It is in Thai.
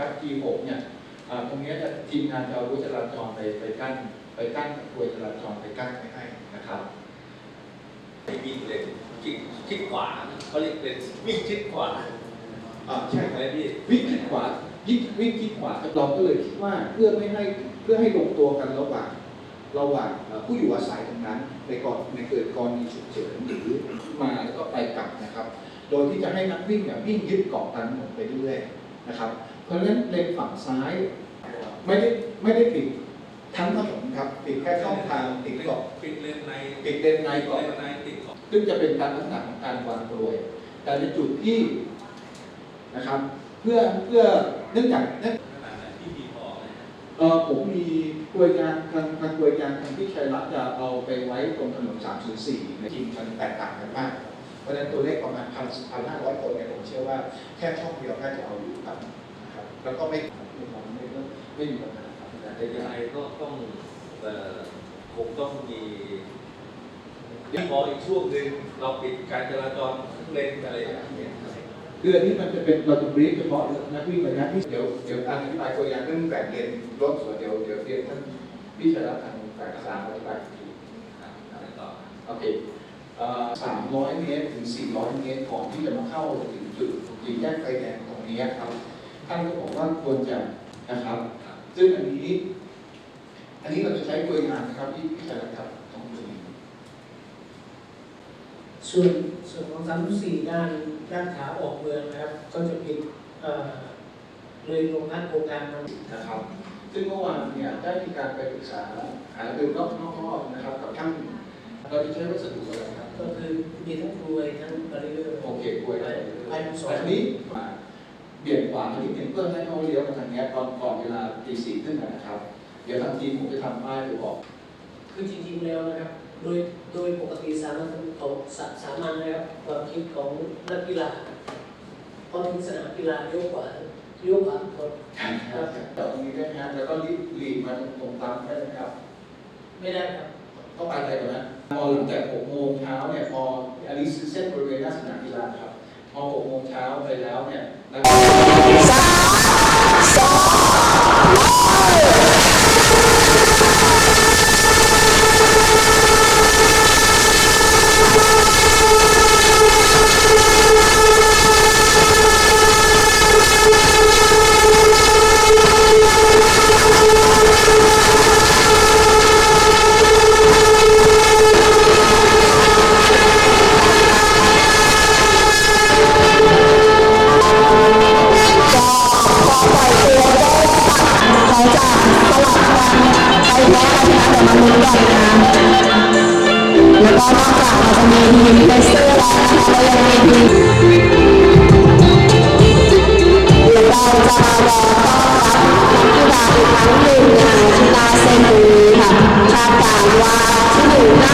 นะครับ G6 เนี่ยอ่าตรงเนี้ยจะทีมงานจะเอารั้วจราจรไปไปกั้นไปกั้นกลวยจราจรไปกั้นไว้ให้นะครับไปวิ่งเลนชิดชิดขวาเขาเรียกเลนวิ่งชิดขวาอ่าใช่ใช่ไหมพี่วิ่งคิดขวายิ่งวิ่งคิดขวาเราก็เลยคิดว่าเพื่อไม่ให้เพื่อให้ลงตัวกันระหว่างระหว่างเอ่อผู้อยู่อาศัยตรงนั้นในก่อนในเกิดกรณีฉุกเฉินหรือมาแล้วก็ไปกลับนะครับ โดยที่จะให้นักวิ่งเนี่ยวิ่งยึดเกาะกันหมดไปเรื่อยๆนะครับเพ ราะฉะนั้นเลนฝั่งซ้าย ไม่ได้ไม่ได้ปิดทั้งถนนครับปิดแค่ช่องทางติดเกาะปิดเลนในปิดเลนในเลเกาะนในติดขอบซึ่งจะเป็นการลักษณะของการวางกลวย แต่ในจุดที่นะครับ เพื่อเพื่อเนื่องจากเนื่องขนาดไหนที่มีพอเลยนะเออผมมีกลวยยางทางทางกลวยยางทางที่ชัยรัตน์จะเอาไปไว้ตรงถนน 304ในจริงมันแตกต่างกันมากเพราะฉะนั้นตัวเลขประมาณพันพันห้าร้อยคนเนี่ยผมเชื่อว่าแค่ช่องเดียวน่าจะเอาอยู่ครับนะครับ แล้วก็ไม่ไม่ม่ไม่ไม่มีปัญหาครับแต่แต่ยังไงก็ต้องเอ่อคงต้องมีพออีกช่วงหนึ่งเราปิดการจราจรเลนอะไรอย่างเงี้ยคืออันนี้มันจะเป็นเราจะบรีฟเฉพาะนักวิ่งระยะที่เดี๋ยวเดี๋ยวอธิบายตัวอย่างเรื่องแบ่งเลนรถส่วนเดี๋ยวเดี๋ยวเรียนท่านพี่ชัยรัตน์ทางฝ่ายสามอธิบายอีกทีอะไรต่อโอเคสามร้อยเมตรถึงสี่ร้อยเมตรก่อนที่จะมาเข้าถึงจุดยิงแยกไฟแดงตรงนี้ครับ ท่านก็บอกว่าควรจะนะครับ ซึ่งอันนี้ อันนี้เราจะใช้ตัวอย่างนะครับที่พิจารณาครับตรงนี้ส่วนส่วนของสามสี่ด้านด้านขาออกเมืองนะครับ ก็จะปิดเอ่อเลยโรงงานโครงการมันนะครับ ซึ่งเมื่อวานเนี่ยได้มีการไปปรึกษาหารือนอกนอกรอบนะครับ กับท่านเราจะใช้วัสดุอะไรครับ ก็คือมีทั้งกลวยทั้งบาริเออร์โอเคกล้วยได้ภายในสองแต่ทีนี้มา เบี่ยงขวามาที่หนึ่งเพื่อให้เขาเลี้ยวมาทางเนี้ยตอนก่อนเวลาตีสี่ขึ้นมานะครับ เดี๋ยวทางทีมผมจะทำป้ายไปบอก คือจริงๆแล้วนะครับ โดยโดยปกติสามัญของสาสามัญนะครับความคิดของนักกีฬาพอถึงสนามกีฬาเลี้ยวขวาเลี้ยวขวาคนครับตรงนี้ได้ไหมครับแล้วก็รีบหลีกมาตรงตามได้ไหมครับ ไม่ได้ครับต้องไปอะไรก่อนนะพอหลังจาก6โมงเช้าเนี่ยพออันนี้คือเส้นบริเวณหน้าสนามกีฬาครับ พอ6โมงเช้าไปแล้วเนี่ย มีแก่นนำแล้วก็นอกจากเราจะมีทีมเลเซอร์แล้วนะคะเรายังมีทีมแล้วก็จะมารอต้อนรับนักกีาอีกครั้งหนึ่งนะคะชิตาเซนูค่ะคาดการว่าที่หนึ่งน่า